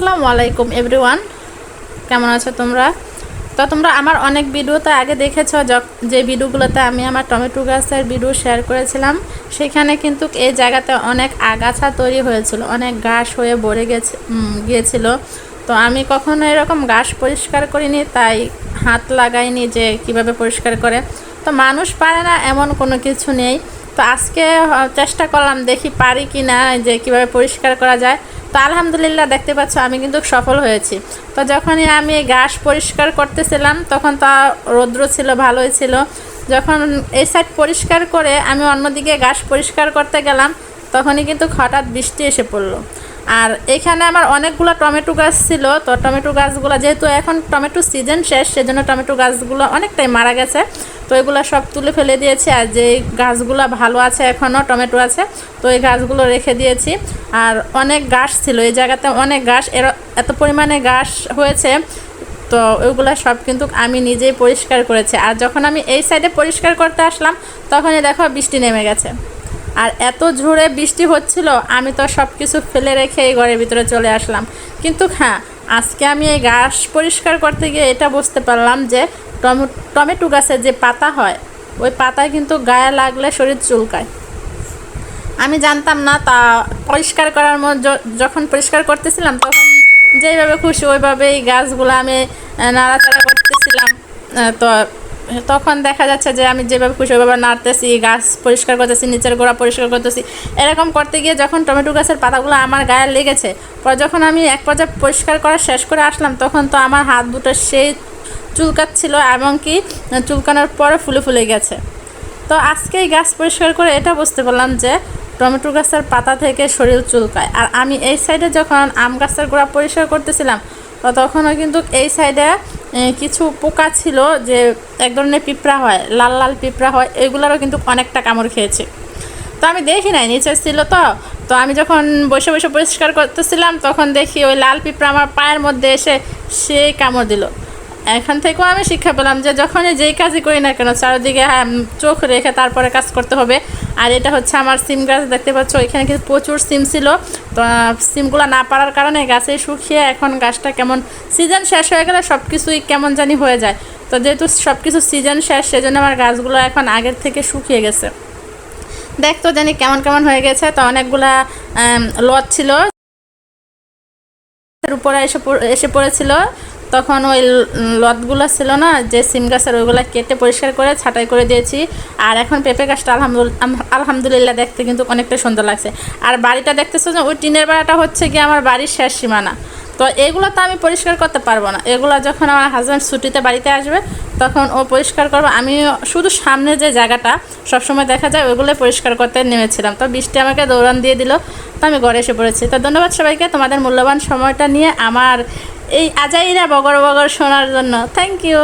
আসসালামু আলাইকুম এভরিওয়ান কেমন আছো তোমরা? তো তোমরা আমার অনেক ভিডিওতে আগে দেখেছ যে ভিডিওগুলোতে আমি আমার টমেটো গাছের ভিডিও শেয়ার করেছিলাম, সেখানে কিন্তু এই জায়গাতে অনেক আগাছা তৈরি হয়েছিল, অনেক ঘাস হয়ে ভরে গেছে গিয়েছিল। তো আমি কখনো এরকম ঘাস পরিষ্কার করিনি, তাই হাত লাগাইনি যে কীভাবে পরিষ্কার করে। তো মানুষ পারে না, এমন কোনো কিছু নেই। তো আজকে চেষ্টা করলাম দেখি পারি কি না যে কীভাবে পরিষ্কার করা যায়। তো আলহামদুলিল্লাহ দেখতে পাচ্ছ, আমি কিন্তু সফল হয়েছি। তো যখনই আমি ঘাস পরিষ্কার করতেছিলাম, তখন তা রৌদ্র ছিল, ভালোই ছিল। যখন এই সাইড পরিষ্কার করে আমি অন্যদিকে ঘাস পরিষ্কার করতে গেলাম, তখনই কিন্তু হঠাৎ বৃষ্টি এসে পড়ল। আর এখানে আমার অনেকগুলো টমেটো গাছ ছিল, তো টমেটো গাছগুলো যেহেতু এখন টমেটো সিজন শেষ, সেজন্য টমেটো গাছগুলো অনেকটাই মারা গেছে। তো এগুলো সব তুলে ফেলে দিয়েছি, আর যে গাছগুলো ভালো আছে এখনও টমেটো আছে, তো এই গাছগুলো রেখে দিয়েছি। আর অনেক গাছ ছিল, এই জায়গাতে অনেক গাছ এর এত পরিমাণে গাছ হয়েছে, তো ওইগুলো সব কিন্তু আমি নিজেই পরিষ্কার করেছি। আর যখন আমি এই সাইডে পরিষ্কার করতে আসলাম, তখনই দেখো বৃষ্টি নেমে গেছে। আর এত ঝোরে বৃষ্টি হচ্ছিল, আমি তো সব কিছু ফেলে রেখে এই ঘরের ভিতরে চলে আসলাম। কিন্তু হ্যাঁ আজকে আমি এই গাছ পরিষ্কার করতে গিয়ে এটা বুঝতে পারলাম যে টমে টমেটো গাছের যে পাতা হয়, ওই পাতায় কিন্তু গায়ে লাগলে শরীর চুলকায়। আমি জানতাম না, তা পরিষ্কার করার যখন পরিষ্কার করতেছিলাম তখন যেইভাবে খুশি ওইভাবেই গাছগুলো আমি নাড়াচাড়া করতেছিলাম। তো তখন দেখা যাচ্ছে যে আমি যেভাবে খুশি ওইভাবে নাড়তেছি, গাছ পরিষ্কার করতেছি, নিচের গোড়া পরিষ্কার করতেছি। এরকম করতে গিয়ে যখন টমেটো গাছের পাতাগুলো আমার গায়ে লেগেছে, পর যখন আমি এক পর্যায়ে পরিষ্কার করা শেষ করে আসলাম, তখন তো আমার হাত দুটো সেই চুলকাচ্ছিল এমনকি চুলকানোর পরে ফুলে ফুলে গেছে। তো আজকে এই গাছ পরিষ্কার করে এটা বুঝতে পারলাম যে টমেটো গাছের পাতা থেকে শরীর চুলকায়। আর আমি এই সাইডে যখন আম গাছের গোড়া পরিষ্কার করতেছিলাম তখনও কিন্তু এই সাইডে কিছু পোকা ছিল যে এক ধরনের পিঁপড়া হয়, লাল লাল পিঁপড়া হয়, এগুলোরও কিন্তু অনেকটা কামড় খেয়েছে। তো আমি দেখি নাই, নিচে ছিল তো। তো আমি যখন বসে বসে পরিষ্কার করতেছিলাম, তখন দেখি ওই লাল পিঁপড়া আমার পায়ের মধ্যে এসে সেই কামড় দিল। এখান থেকেও আমি শিক্ষা পেলাম যে যখনই যেই কাজই করি না কেন চারিদিকে হ্যাঁ, চোখ রেখে তারপরে কাজ করতে হবে। আর এটা হচ্ছে আমার সিম গাছ দেখতে পাচ্ছ এখানে কিন্তু প্রচুর সিম ছিল। তো সিমগুলো না পারার কারণে গাছে শুকিয়ে এখন গাছটা কেমন সিজন শেষ হয়ে গেলে সব কিছুই কেমন জানি হয়ে যায়। তো যেহেতু সব কিছু সিজন শেষ সেজন্য আমার গাছগুলো এখন আগের থেকে শুকিয়ে গেছে। দেখতো জানি কেমন কেমন হয়ে গেছে। তো অনেকগুলা লট ছিল। উপরে এসে এসে পড়েছিল। তখন ওই লতগুলো ছিল না, যে সিম গাছের ওইগুলো কেটে পরিষ্কার করে ছাঁটাই করে দিয়েছি। আর এখন পেঁপে গাছটা আলহামদুলিল্লাহ আলহামদুলিল্লাহ দেখতে কিন্তু অনেকটা সুন্দর লাগছে। আর বাড়িটা দেখতেছো যে ওই টিনের বেড়াটা হচ্ছে কি আমার বাড়ির শেষ সীমানা। তো এগুলো তো আমি পরিষ্কার করতে পারব না। এগুলো যখন আমার হাজব্যান্ড ছুটিতে বাড়িতে আসবে, তখন ও পরিষ্কার করবে। আমি শুধু সামনে যে জায়গাটা, সবসময় দেখা যায় ওইগুলোই পরিষ্কার করতে নেমেছিলাম। তো বৃষ্টি আমাকে দৌড়ান দিয়ে দিল, তো আমি ঘরে এসে পড়েছি। তো ধন্যবাদ সবাইকে। তোমাদের মূল্যবান সময়টা নিয়ে আমার এই আজাইরা বগর বগর শোনার জন্য। Thank you